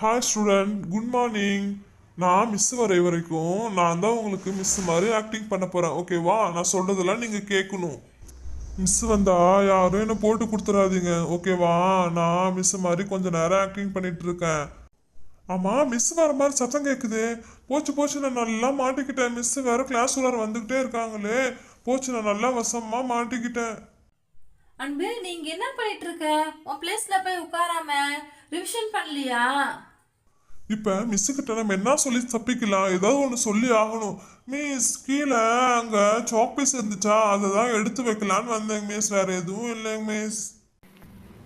Hi student good morning நான் miss வரை வரைக்கும் நான் தான் உங்களுக்கு மிஸ் மாதிரி ஆக்டிங் பண்ண போகிறேன் ஓகேவா நான் சொல்கிறதெல்லாம் நீங்கள் கேட்கணும். மிஸ் வந்தா யாரும் என்னை போட்டு கொடுத்துடாதீங்க ஓகேவா நான் மிஸ் மாதிரி கொஞ்சம் நேரம் ஆக்டிங் பண்ணிட்டு இருக்கேன். ஆமாம் மிஸ் வர மாதிரி சத்தம் கேட்குது போச்சு போச்சு நான் நல்லா மாட்டிக்கிட்டேன். மிஸ் வேற கிளாஸ் உள்ளார வந்துக்கிட்டே இருக்காங்களே. போச்சு நான் நல்லா வசமாக மாட்டிக்கிட்டேன். அன்பு நீங்க என்ன பண்ணிட்டு இருக்க? உன் பிளேஸ்ல போய் உட்காராம ரிவிஷன் பண்ணலையா? இப்போ மிஸ்ஸுக்கிட்ட நம்ம என்ன சொல்லி தப்பிக்கலாம்? ஏதாவது ஒன்று சொல்லி ஆகணும். மிஸ் கீழே அங்கே சாக் பீஸ் இருந்துச்சா? அதை தான் எடுத்து வைக்கலான்னு வந்தேங்க மிஸ் வேற எதுவும் இல்லைங்க மிஸ்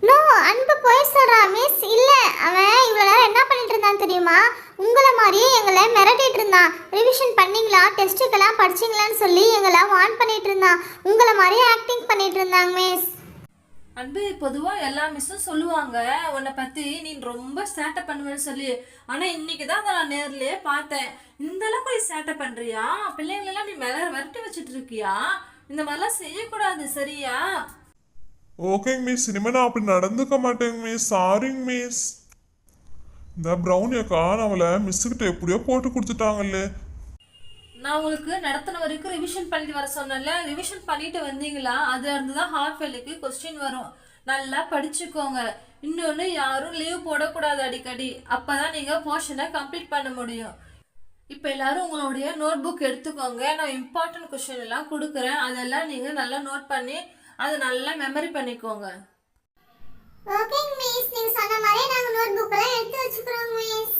நோ அன்பு போய் சொல்கிறான் மிஸ் இல்லை அவன் இவ்வளோ நேரம் என்ன பண்ணிட்டு இருந்தான் தெரியுமா? உங்களை மாதிரியே எங்களை மிரட்டிட்டு இருந்தான். ரிவிஷன் பண்ணீங்களா? டெஸ்ட்டுக்கெல்லாம் படிச்சீங்களான்னு சொல்லி எங்களை வார்ன் பண்ணிட்டு இருந்தான். உங்களை மாதிரியே ஆக்டிங் பண்ணிட்டு இருந்தாங்க மிஸ் அன்பு பொதுவாக எல்லா மிஸ்ஸும் சொல்லுவாங்க. உன்னை பற்றி நீ ரொம்ப சேட்டை பண்ணுவேன்னு சொல்லி. ஆனால் இன்னைக்கு தான் அதை நான் நேர்லேயே பார்த்தேன். இந்த அளவுக்கு நீ சேட்டை பண்ணுறியா பிள்ளைங்களெல்லாம் நீ மேல விரட்டி வச்சுட்டு இருக்கியா? இந்த மாதிரிலாம் செய்யக்கூடாது சரியா? ஓகேங்க மிஸ் இனிமேல் நான் அப்படி நடந்துக்க மாட்டேங்க மிஸ் சாரிங்க மிஸ் இந்த ப்ரௌனி அக்கா நம்மளை மிஸ்ஸுக்கிட்ட எப்படியோ போட்டு கொடுத்துட்டாங்கல்ல. நான் உங்களுக்கு நடத்தின வரைக்கும் ரிவிஷன் பண்ணிட்டு வர சொன்னேன்ல. ரிவிஷன் பண்ணிட்டு வந்தீங்களா? அதுல இருந்து தான் ஹாஃப் இயர்லிக்கு கொஸ்டின் வரும். நல்லா படிச்சுக்கோங்க. இன்னொன்று யாரும் லீவ் போடக்கூடாது அடிக்கடி. அப்போ தான் நீங்கள் போர்ஷனை கம்ப்ளீட் பண்ண முடியும். இப்போ எல்லாரும் உங்களுடைய நோட் புக் எடுத்துக்கோங்க. நான் இம்பார்ட்டன்ட் கொஸ்டின் எல்லாம் கொடுக்குறேன். அதெல்லாம் நீங்கள் நல்லா நோட் பண்ணி அதை நல்லா மெமரி பண்ணிக்கோங்க. ஓகேங்க மிஸ் நீங்க சொன்ன மாதிரி நாங்க நோட் புக் எல்லாம் எடுத்து வச்சுக்கிறோம் மிஸ்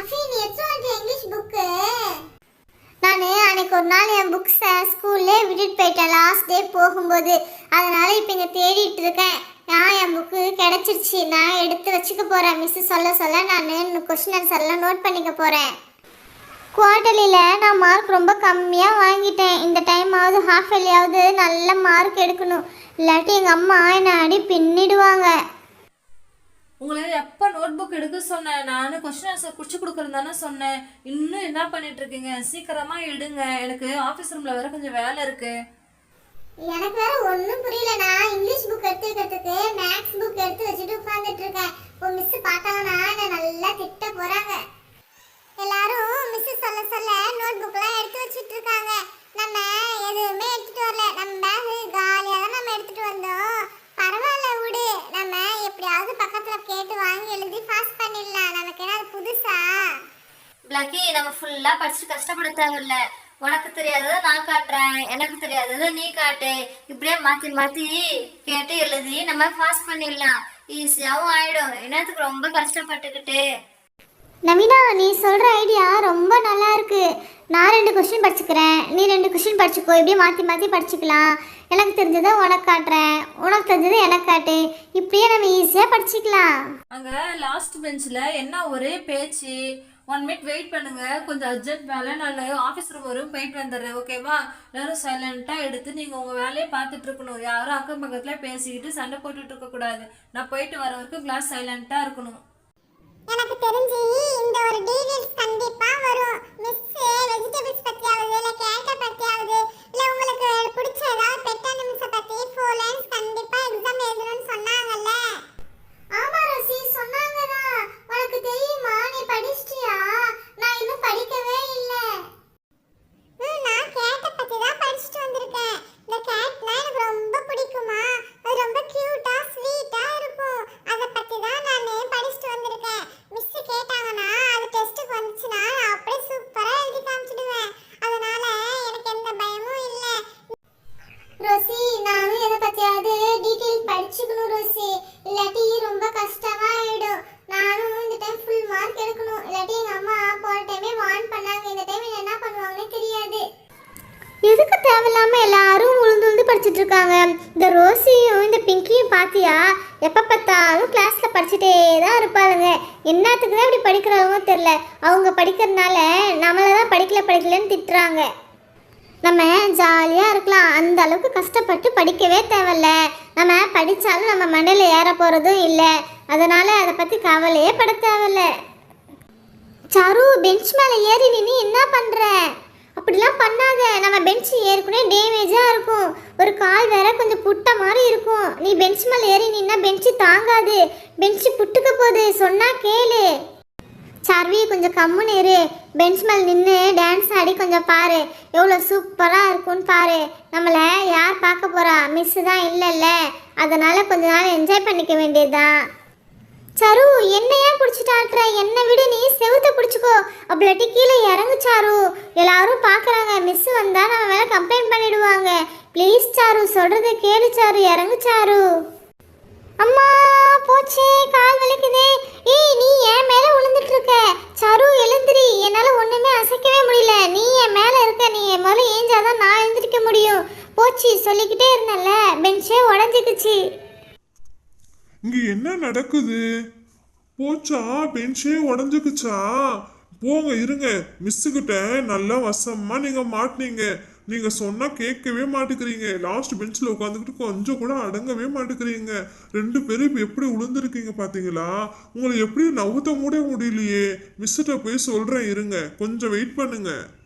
அஃபீன் எத்தனை இங்கிலீஷ் புக்கு நான் அன்னைக்கு ஒரு நாள் என் புக்ஸை ஸ்கூல்லே விட்டுட்டு போயிட்டேன். லாஸ்ட் டே போகும்போது. அதனால் இப்போ இங்கே தேடிட்டு இருக்கேன். நான் என் புக்கு கிடச்சிருச்சு. நான் எடுத்து வச்சுக்க போகிறேன் மிஸ்ஸு சொல்ல சொல்ல நான் கொஸ்டின் ஆன்சர் எல்லாம் நோட் பண்ணிக்க போகிறேன் குவார்டர்லியில் நான் மார்க் ரொம்ப கம்மியாக வாங்கிட்டேன். இந்த டைமாவது ஹாஃப் இயர்லியாவது நல்ல மார்க் எடுக்கணும். இல்லாட்டி எங்கள் அம்மா என்னை அடி பின்னிடுவாங்க. உங்களை எப்போ நோட் புக் எடுக்க சொன்னேன் நான் கொஸ்டின் ஆன்சர் குடிச்சு கொடுக்குறது தானே சொன்னேன். இன்னும் என்ன பண்ணிட்டு இருக்கீங்க? சீக்கிரமா எடுங்க. எனக்கு ஆஃபீஸ் ரூம்ல வேற கொஞ்சம் வேலை இருக்கு. எனக்கு வேற ஒன்றும் புரியல. நான் இங்கிலீஷ் புக் எடுத்துக்கிறதுக்கு மேக்ஸ் புக் எடுத்து வச்சுட்டு உட்கார்ந்துட்டு இருக்கேன் இப்போ மிஸ் பார்த்தாங்கன்னா என்னை நல்லா திட்ட போறாங்க எல்லாரும் மிஸ் சொல்ல சொல்ல நோட் புக்லாம் எடுத்து வச்சுட்டு இருக்காங்க நம்ம எதுவுமே எடுத்துட்டு வரல நம்ம பேக் காலியாக தான் நம்ம எடுத்துட்டு வந்தோம் பரவாயில்ல விடு நம்ம எப்படியாவது பக்கத்துல கேட்டு வாங்கி எழுதி பாஸ் பண்ணிடலாம் நமக்கு என்ன அது புதுசா பிளாக்கி நம்ம ஃபுல்லா படிச்சு கஷ்டப்பட தேவையில்ல. உனக்கு தெரியாததை நான் காட்டுறேன். எனக்கு தெரியாததை நீ காட்டு. இப்படியே மாத்தி மாத்தி கேட்டு எழுதி நம்ம பாஸ் பண்ணிடலாம். ஈஸியாவும் ஆயிடும். என்னத்துக்கு ரொம்ப கஷ்டப்பட்டுக்கிட்டு? நவீனா நீ சொல்கிற ஐடியா ரொம்ப நல்லா இருக்கு. நான் ரெண்டு கொஸ்டின் படிச்சுக்கிறேன். நீ ரெண்டு கொஸ்டின் படிச்சுக்கோ. இப்படியே மாற்றி மாற்றி படிச்சுக்கலாம். எனக்கு தெரிஞ்சதை உனக்கு காட்டுறேன். உனக்கு தெரிஞ்சதை எனக்கு காட்டு. இப்படியே நம்ம ஈஸியாக படிச்சுக்கலாம். அங்க லாஸ்ட் பெஞ்சில் என்ன ஒரே பேச்சு? ஒன் மினிட் வெயிட் பண்ணுங்க. கொஞ்சம் அர்ஜென்ட் வேலை. நான் ஆஃபீஸ் ரூம் வரும் போயிட்டு வந்துடுறேன் ஓகேவா எல்லாரும் சைலண்ட்டாக எடுத்து நீங்கள் உங்கள் வேலையை பார்த்துட்டு இருக்கணும். யாரும் அக்கம் பக்கத்தில் பேசிக்கிட்டு சண்டை போட்டுட்டு இருக்கக்கூடாது நான் போயிட்டு வர வரைக்கும் கிளாஸ் சைலண்ட்டாக இருக்கணும். எனக்கு தெரிஞ்சு இந்த ஒரு டீடைல்ஸ் கண்டிப்பாக வரும். மிஸ் வெஜிடபிள்ஸ் பத்தியாவது இல்ல கேட்க பத்தியாவது இல்ல உங்களுக்கு பிடிச்ச ஏதாவது பெட் அனிமல்ஸ் பத்தி ஃபோர் லைன்ஸ் கண்டிப்பா எக்ஸாம் எழுதணும்னு சொன்னாங்கல்ல ஆமா ரோசி சொன்னாங்கதான் உனக்கு தெரியுமா நீ படிச்சிட்டியா நான் இன்னும் படிக்கவே இல்ல நான் கேட்ட பத்தி தான் படிச்சுட்டு வந்திருக்கேன் இந்த கேட்னா எனக்கு ரொம்ப பிடிக்குமா அது ரொம்ப கியூட்டா ஸ்வீட்டா இருக்கும் அதை பத்தி தான் நான் படிச்சுட்டு வந்திருக்கேன் மிஸ் கேட்டாங்கன்னா அது டெஸ்ட்டுக்கு வந்துச்சுன்னா நான் அப்படியே சூப்பரா எழுதி காமிச்சிடுவேன் அதனால எனக்கு எந்த பயமும் இல்லை ரோசி நானும் எதை பத்தியாவது வச்சுக்கணும் ரோசி இல்லாட்டி ரொம்ப கஷ்டமா ஆயிடும். நானும் இந்த டைம் ஃபுல் மார்க் எடுக்கணும். இல்லாட்டி எங்க அம்மா போன டைமே வார்ன் பண்ணாங்க. இந்த டைம் என்ன பண்ணுவாங்கன்னு தெரியாது. எதுக்கு தேவையில்லாம எல்லாரும் உளுந்து உளுந்து படிச்சுட்டு இருக்காங்க? இந்த ரோசியும் இந்த பிங்கியும் பாத்தியா? எப்ப பார்த்தாலும் கிளாஸ்ல படிச்சுட்டே தான் இருப்பாளுங்க. என்னத்துக்கு தான் இப்படி படிக்கிறாங்களோ தெரியல. அவங்க படிக்கிறதுனால நம்மளை தான் படிக்கல படிக்கலன்னு திட்டுறாங்க. நம்ம ஜாலியாக இருக்கலாம். அந்த அளவுக்கு கஷ்டப்பட்டு படிக்கவே தேவையில்ல. நம்ம படித்தாலும் நம்ம மண்டையில் ஏற போகிறதும் இல்லை. அதனால் அதை பற்றி கவலையே பட தேவையில்ல. சரு பெஞ்ச் மேலே ஏறி நின்று என்ன பண்ணுற அப்படிலாம் பண்ணாத. நம்ம பெஞ்ச் ஏற்கனவே டேமேஜாக இருக்கும். ஒரு கால் வேற கொஞ்சம் புட்ட மாதிரி இருக்கும். நீ பெஞ்ச் மேலே ஏறி நின்னா பெஞ்சு தாங்காது. பெஞ்சு புட்டுக்க போகுது. சொன்னால் கேளு. சர்வி கொஞ்சம் கம்முன்னு இரு. பெஞ்ச் மேல் நின்று டான்ஸ் ஆடி கொஞ்சம் பாரு. எவ்வளோ சூப்பராக இருக்கும்னு பாரு. நம்மளை யார் பார்க்க போகிறா மிஸ்ஸு தான் இல்லைல்ல. அதனால் கொஞ்ச நாள் என்ஜாய் பண்ணிக்க வேண்டியதுதான். சரு என்னையா பிடிச்சிட்டு என்னை விட நீ செவுத்த பிடிச்சிக்கோ. அப்படிலாட்டி கீழே இறங்கு சாரு. எல்லாரும் பார்க்குறாங்க. மிஸ் வந்தால் நம்ம மேலே கம்ப்ளைண்ட் பண்ணிடுவாங்க. ப்ளீஸ் சாரு சொல்கிறது கேளு சாரு. இறங்கு சாரு. அம்மா போச்சே. கால் வலிக்குதே. ஏய் நீ என் மேல விழுந்துட்டு இருக்க சரு எழுந்திரி என்னால ஒண்ணுமே அசைக்கவே முடியல நீ என் மேல இருக்க நீ என் முதல்ல ஏஞ்சாதான் நான் எழுந்திருக்க முடியும் போச்சு சொல்லிக்கிட்டே இருந்தேன்ல பெஞ்சே உடஞ்சிக்குச்சு இங்க என்ன நடக்குது? போச்சா? பெஞ்சே உடஞ்சுக்குச்சா? போங்க இருங்க. மிஸ்ஸுக்கிட்ட நல்லா வசமா நீங்க மாட்டினீங்க. நீங்க சொன்னா கேட்கவே மாட்டேங்கிறீங்க லாஸ்ட் பெஞ்சில் உட்காந்துக்கிட்டு கொஞ்சம் கூட அடங்கவே மாட்டேங்கிறீங்க ரெண்டு பேரும் இப்போ எப்படி உளுந்துருக்கீங்க பார்த்தீங்களா உங்களை எப்படி நவுத்த கூட முடியலையே. மிஸ்ஸிட்ட போய் சொல்கிறேன் இருங்க. கொஞ்சம் வெயிட் பண்ணுங்க.